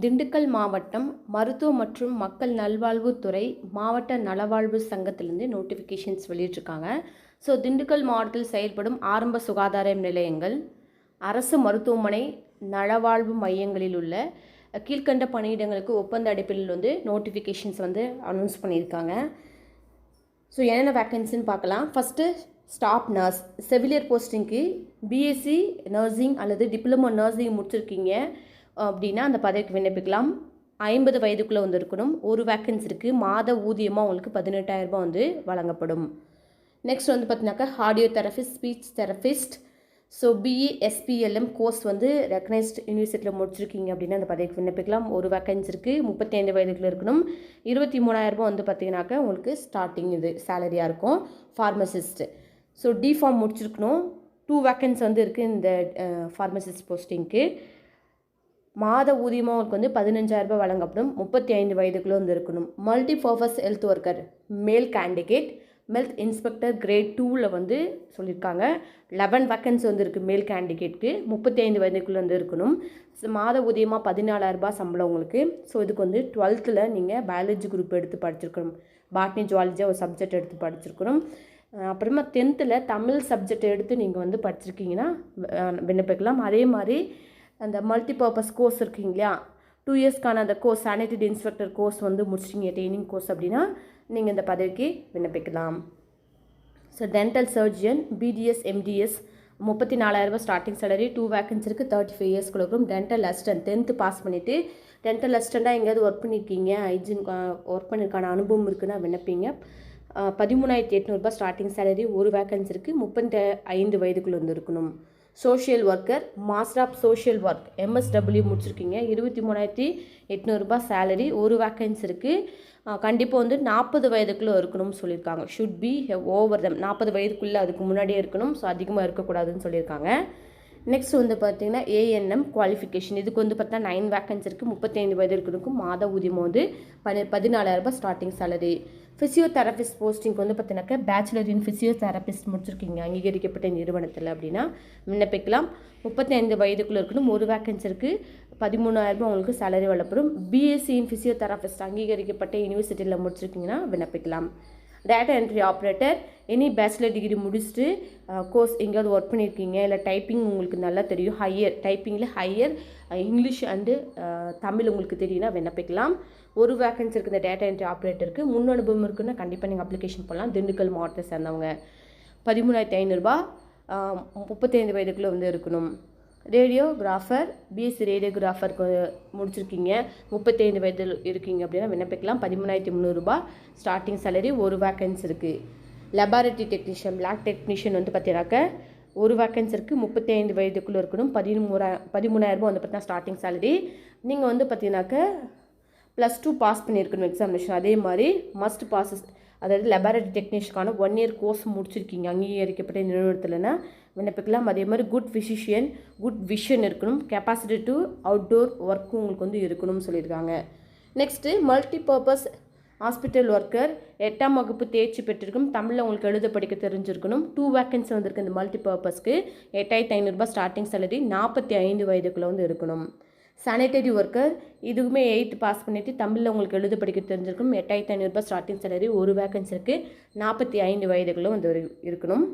திண்டுக்கல் மாவட்டம் மருத்துவ மற்றும் மக்கள் நல்வாழ்வுத்துறை மாவட்ட நலவாழ்வு சங்கத்திலேருந்து நோட்டிஃபிகேஷன்ஸ் வெளியிட்டிருக்காங்க. ஸோ திண்டுக்கல் மாவட்டத்தில் செயல்படும் ஆரம்ப சுகாதார நிலையங்கள் அரசு மருத்துவமனை நலவாழ்வு மையங்களில் உள்ள கீழ்கண்ட பணியிடங்களுக்கு ஒப்பந்த அடிப்படையில் வந்து நோட்டிஃபிகேஷன்ஸ் வந்து அனௌன்ஸ் பண்ணியிருக்காங்க. ஸோ என்னென்ன வேக்கன்சின்னு பார்க்கலாம். ஃபஸ்ட்டு ஸ்டாஃப் நர்ஸ் செவிலியர் போஸ்டிங்க்கு பிஎஸ்சி நர்சிங் அல்லது டிப்ளமோ நர்சிங் முடிச்சிருக்கீங்க. அப்படின்னா அந்த பதவிக்கு விண்ணப்பிக்கலாம். ஐம்பது வயதுக்குள்ளே வந்து இருக்கணும். ஒரு வேக்கன்ஸ் இருக்குது மாத ஊதியமாக உங்களுக்கு பதினெட்டாயிரரூபா வந்து வழங்கப்படும். நெக்ஸ்ட் வந்து பார்த்தீங்கன்னாக்கா audio therapist speech therapist so B E S P L M course வந்து ரெக்கனைஸ்ட் யூனிவர்சிட்டியில் முடிச்சிருக்கீங்க அப்படின்னா அந்த பதவிக்கு விண்ணப்பிக்கலாம். ஒரு வேக்கன்ஸ் இருக்குது முப்பத்தி ஐந்து வயதுக்குள்ள இருக்கணும். இருபத்தி மூணாயிரரூபா வந்து பார்த்தீங்கன்னாக்கா உங்களுக்கு ஸ்டார்டிங் இது சேலரியாக இருக்கும். ஃபார்மசிஸ்ட் ஸோ டி ஃபார்ம் முடிச்சிருக்கணும். டூ வேக்கன்ஸ் வந்து இருக்குது இந்த ஃபார்மசிஸ்ட் போஸ்டிங்க்கு மாத ஊதியமாக உங்களுக்கு வந்து பதினஞ்சாயிரரூபா வழங்கப்படும். முப்பத்தி ஐந்து வயதுக்குள்ளே வந்து இருக்கணும். Multi purpose health worker male candidate health inspector grade டூவில் வந்து சொல்லியிருக்காங்க. லெவன் வேக்கன்ஸ் வந்து இருக்குது மேல் கேண்டிடேட்க்கு முப்பத்தி ஐந்து வயதுக்குள்ளே வந்து இருக்கணும். மாத ஊதியமாக பதினாலாயிரரூபா சம்பளம் உங்களுக்கு. ஸோ இதுக்கு வந்து டுவெல்த்தில் நீங்கள் பயாலஜி குரூப் எடுத்து படிச்சிருக்கணும். பாட்னி ஜுவாலஜியாக ஒரு சப்ஜெக்ட் எடுத்து படிச்சிருக்கணும். அப்புறமா டென்த்தில் தமிழ் சப்ஜெக்ட் எடுத்து நீங்கள் வந்து படிச்சிருக்கீங்கன்னா விண்ணப்பிக்கலாம். அதே மாதிரி அந்த மல்டி பர்பஸ் கோர்ஸ் இருக்குங்க இல்லையா டூ இயர்ஸ்க்கான அந்த கோர்ஸ் சானிட்டரி இன்ஸ்பெக்டர் கோர்ஸ் வந்து முடிச்சிட்டிங்க ட்ரைனிங் கோர்ஸ் அப்படின்னா நீங்கள் இந்த பதவிக்கு விண்ணப்பிக்கலாம். So dental surgeon B D S M D S முப்பத்தி நாலாயிரரூபா ஸ்டார்டிங் சேலரி டூ வேக்கன்ஸ் இருக்குது தேர்ட்டி ஃபைவ் இயர்ஸ் கொடுக்கும் டென்டல் அசிஸ்டன்ட் டென்த்து பாஸ் பண்ணிவிட்டு டென்டல் அசிஸ்டண்ட்டாக எங்கேயாவது ஒர்க் பண்ணியிருக்கீங்க ஹைஜின் ஒர்க் பண்ணியிருக்கான அனுபவம் இருக்குன்னா விண்ணப்பிங்க. பதிமூணாயிரத்தி எட்நூறுபா ஸ்டார்டிங் சேலரி ஒரு வேக்கன்ஸ் இருக்குது முப்பத்தி ஐந்து வயதுக்குள்ளே வந்து இருக்கணும். Social worker master of social work M S W முடிச்சிருக்கீங்க. இருபத்தி மூணாயிரத்தி எட்நூறுபா சேலரி ஒரு வேக்கன்ஸ் இருக்குது கண்டிப்பாக வந்து நாற்பது வயதுக்குள்ளே இருக்கணும்னு சொல்லியிருக்காங்க. ஷுட் பி ஓவர் தம் நாற்பது வயதுக்குள்ளே அதுக்கு முன்னாடியே இருக்கணும். ஸோ அதிகமாக இருக்கக்கூடாதுன்னு சொல்லியிருக்காங்க. நெக்ஸ்ட் வந்து பார்த்தீங்கன்னா ஏஎன்எம் குவாலிஃபிகேஷன் இதுக்கு வந்து பார்த்தா நைன் வேக்கன்ஸ் இருக்குது முப்பத்தைந்து வயது இருக்கிறதுக்கும் மாத ஊதியம் வந்து பதி பதினாலாயிரரூபா ஸ்டார்டிங் சேலரி ஃபிசியோதெரபிஸ்ட் போஸ்டிங்க்கு வந்து பார்த்தீங்கன்னாக்கா பேச்சுலர் இன் ஃபிசியோதெரபிஸ்ட் முடிச்சிருக்கீங்க. அங்கீகரிக்கப்பட்ட நிறுவனத்தில் அப்படின்னா விண்ணப்பிக்கலாம் முப்பத்தைந்து வயதுக்குள்ளே இருக்கணும். ஒரு வேக்கன்சி இருக்குது பதிமூணாயிரரூபா உங்களுக்கு சேலரி வழப்படும் பிஎஸ்சி இன் ஃபிசியோதெரபிஸ்ட் அங்கீகரிக்கப்பட்ட யூனிவர்சிட்டியில் முடிச்சிருக்கீங்கன்னா விண்ணப்பிக்கலாம். Data entry operator any bachelor degree முடிச்சுட்டு கோர்ஸ் எங்கேயாவது ஒர்க் பண்ணியிருக்கீங்க இல்லை டைப்பிங் உங்களுக்கு நல்லா தெரியும் ஹையர் டைப்பிங்கில் ஹையர் இங்கிலீஷ் அண்டு தமிழ் உங்களுக்கு தெரியும்னா விண்ணப்பிக்கலாம். ஒரு வேக்கன்சி இருக்குது இந்த டேட்டா என்ட்ரி ஆப்ரேட்டருக்கு முன் அனுபவம் இருக்குன்னா கண்டிப்பாக நீங்கள் அப்ளிகேஷன் பண்ணலாம் திண்டுக்கல் மாவட்டத்தை சேர்ந்தவங்க. பதிமூணாயிரத்தி ஐநூறுரூபா முப்பத்தைந்து வயதுக்குள்ளே வந்து இருக்கணும். ரேடியோகிராஃபர் பிஎஸ்சி ரேடியோகிராஃபருக்கு முடிச்சிருக்கீங்க. முப்பத்தைந்து வயதில் இருக்கீங்க அப்படின்னா விண்ணப்பிக்கலாம். பதிமூணாயிரத்தி முந்நூறுரூபா ஸ்டார்டிங் சேலரி ஒரு வேக்கன்ஸ் இருக்குது லெபார்டரி டெக்னீஷியன் லேப் டெக்னீஷியன் வந்து பார்த்தீங்கன்னாக்க ஒரு வேக்கன்ஸ் இருக்குது முப்பத்தைந்து வயதுக்குள்ளே இருக்கணும். பதிமூணா பதிமூணாயிரரூபா வந்து பார்த்தீங்கன்னா ஸ்டார்டிங் சேலரி நீங்கள் வந்து பார்த்தீங்கன்னாக்க ப்ளஸ் டூ பாஸ் பண்ணியிருக்கணும் எக்ஸாமினேஷன் அதே மாதிரி மஸ்ட் பாஸ் அதாவது லெபார்டரி டெக்னீஷியனுக்கான ஒன் இயர் கோர்ஸ் முடிச்சிருக்கீங்க அங்கீகரிக்கப்பட்ட நிறுவனத்தில்னா விண்ணப்பிக்கலாம். அதே மாதிரி குட் ஃபிசிஷியன் குட் விஷன் இருக்கணும். கெப்பாசிட்டி டு அவுட்டோர் ஒர்க்கும் உங்களுக்கு வந்து இருக்கணும்னு சொல்லியிருக்காங்க. Next multi purpose hospital worker எட்டாம் வகுப்பு தேர்ச்சி பெற்றிருக்கும். தமிழில் உங்களுக்கு எழுத படிக்க தெரிஞ்சிருக்கணும். டூ வேக்கன்சி வந்திருக்கு இந்த மல்டி பர்பஸ்க்கு எட்டாயிரத்தி ஐநூறுரூபா ஸ்டார்டிங் சேலரி நாற்பத்தி ஐந்து வயதுக்குள்ளே வந்து இருக்கணும். சானிடரி ஒர்க்கர் இதுக்குமே எயித்து பாஸ் பண்ணிவிட்டு தமிழில் உங்களுக்கு எழுத படிக்க தெரிஞ்சிருக்கும். எட்டாயிரத்தி ஐநூறுரூபா ஸ்டார்டிங் சேலரி ஒரு வேக்கன்சி இருக்குது நாற்பத்தி ஐந்து வயதுகளும் வந்து இருக்கணும்.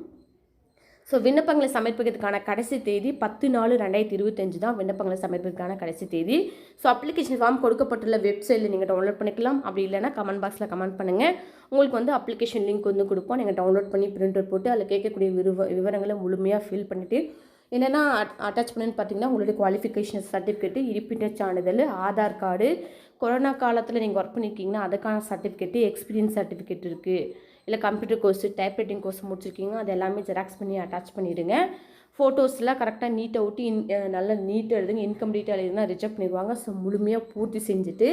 ஸோ விண்ணப்பங்களை சமர்ப்பிக்கிறதுக்கான கடைசி தேதி பத்து நாலு ரெண்டாயிரத்தி இருபத்தஞ்சு தான் விண்ணப்பங்களை சமர்ப்பிக்கிறதுக்கான கடைசி தேதி. ஸோ அப்ளிகேஷன் ஃபார்ம் கொடுக்கப்பட்டுள்ள வெப்சைட்டில் நீங்கள் டவுன்லோட் பண்ணிக்கலாம். அப்படி இல்லைனா கமெண்ட் பாக்ஸில் கமெண்ட் பண்ணுங்கள் உங்களுக்கு வந்து அப்ளிகேஷன் லிங்க் வந்து கொடுப்போம். நீங்கள் டவுன்லோட் பண்ணி பிரிண்ட் அவுட் போட்டு அதில் கேட்கக்கூடிய விருவ விவரங்களை முழுமையாக ஃபில் பண்ணிவிட்டு என்னென்னா அட்டாச் பண்ணுன்னு பார்த்தீங்கன்னா உங்களுடைய குவாலிஃபிகேஷன் சர்டிஃபிகேட்டு இருப்பிட்ட சான்றிதழ் ஆதார் கார்டு கொரோனா காலத்தில் நீங்கள் ஒர்க் பண்ணியிருக்கீங்கன்னா அதுக்கான சர்டிஃபிகேட்டு எக்ஸ்பீரியன்ஸ் சர்டிஃபிகேட் இருக்குது இல்லை கம்ப்யூட்டர் கோர்ஸ் டைப்ரைட்டிங் கோர்ஸ் முடிச்சிருக்கீங்க அது எல்லாமே ஜெராக்ஸ் பண்ணி அட்டாச் பண்ணிவிடுங்க ஃபோட்டோஸ்லாம் கரெக்டாக நீட்டை விட்டு இன் நல்லா நீட்டாக எழுதுங்க. இன்கம்ப்ளீட்டாக எழுதுனா ரிஜெக்ட் பண்ணிடுவாங்க. ஸோ முழுமையாக பூர்த்தி செஞ்சுட்டு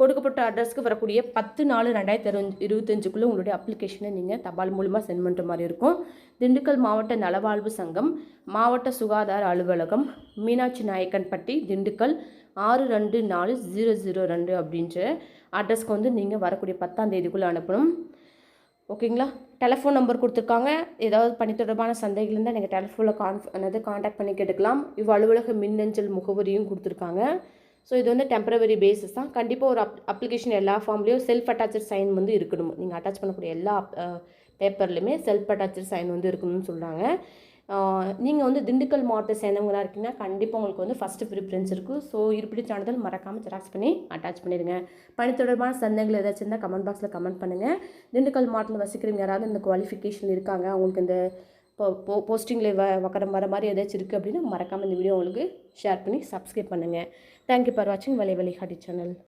கொடுக்கப்பட்ட அட்ரஸ்க்கு வரக்கூடிய பத்து நாலு ரெண்டாயிரத்தி அறு இருபத்தஞ்சுக்குள்ளே உங்களுடைய அப்ளிகேஷனை நீங்கள் தபால் மூலமாக சென்ட் பண்ணுற மாதிரி இருக்கும். திண்டுக்கல் மாவட்ட நலவாழ்வு சங்கம் மாவட்ட சுகாதார அலுவலகம் மீனாட்சி நாயக்கன்பட்டி திண்டுக்கல் ஆறு ரெண்டு நாலு ஜீரோ ஜீரோ ரெண்டு அப்படின்ற அட்ரஸ்க்கு வந்து நீங்கள் வரக்கூடிய பத்தாம் தேதிக்குள்ளே அனுப்பணும். ஓகேங்களா டெலஃபோன் நம்பர் கொடுத்துருக்காங்க. ஏதாவது பணி தொடர்பான சந்தேகம் இருந்தால் நீங்கள் டெலஃபோனில் கான் அதாவது காண்டாக்ட் பண்ணி கேட்டுக்கலாம். இவ் அலுவலக மின்னஞ்சல் முகவரியும் கொடுத்துருக்காங்க. ஸோ இது வந்து டெம்பரவரி பேசிஸ் தான். கண்டிப்பாக ஒரு அப் அப்ளிகேஷன் எல்லா ஃபார்ம்லேயும் செல்ஃப் அட்டாச்சட் சைன் வந்து இருக்கணும். நீங்கள் அட்டாச் பண்ணக்கூடிய எல்லா பேப்பர்லையுமே செல்ஃப் அட்டாச்சட் சைன் வந்து இருக்கணும்னு சொல்கிறாங்க நீங்கள் வந்து திண்டுக்கல் மாவட்டத்தை சேர்ந்தவங்களா இருக்கீங்கன்னா கண்டிப்பாக உங்களுக்கு வந்து ஃபஸ்ட்டு ப்ரிஃபரன்ஸ் இருக்குது ஸோ இருப்பிடி சான்றிதழ் மறக்காமல் ஜெராக்ஸ் பண்ணி அட்டாச் பண்ணிடுங்க. பணி தொடர்பான சந்தேகங்கள் ஏதாச்சும் இருந்தால் கமெண்ட் பாக்ஸில் கமெண்ட் பண்ணுங்கள் திண்டுக்கல் மாவட்டத்தில் வசிக்கிறவங்க யாராவது இந்த குவாலிஃபிகேஷன் இருக்காங்க அவங்களுக்கு இந்த இப்போ போ போஸ்டிங்கில் வ வக்கரம் வர மாதிரி ஏதாச்சும் இருக்குது அப்படின்னா மறக்காமல் இந்த வீடியோ உங்களுக்கு ஷேர் பண்ணி சப்ஸ்கிரைப் பண்ணுங்கள் தேங்க்யூ ஃபார் வாட்சிங் வலை வழிகாட்டி சேனல்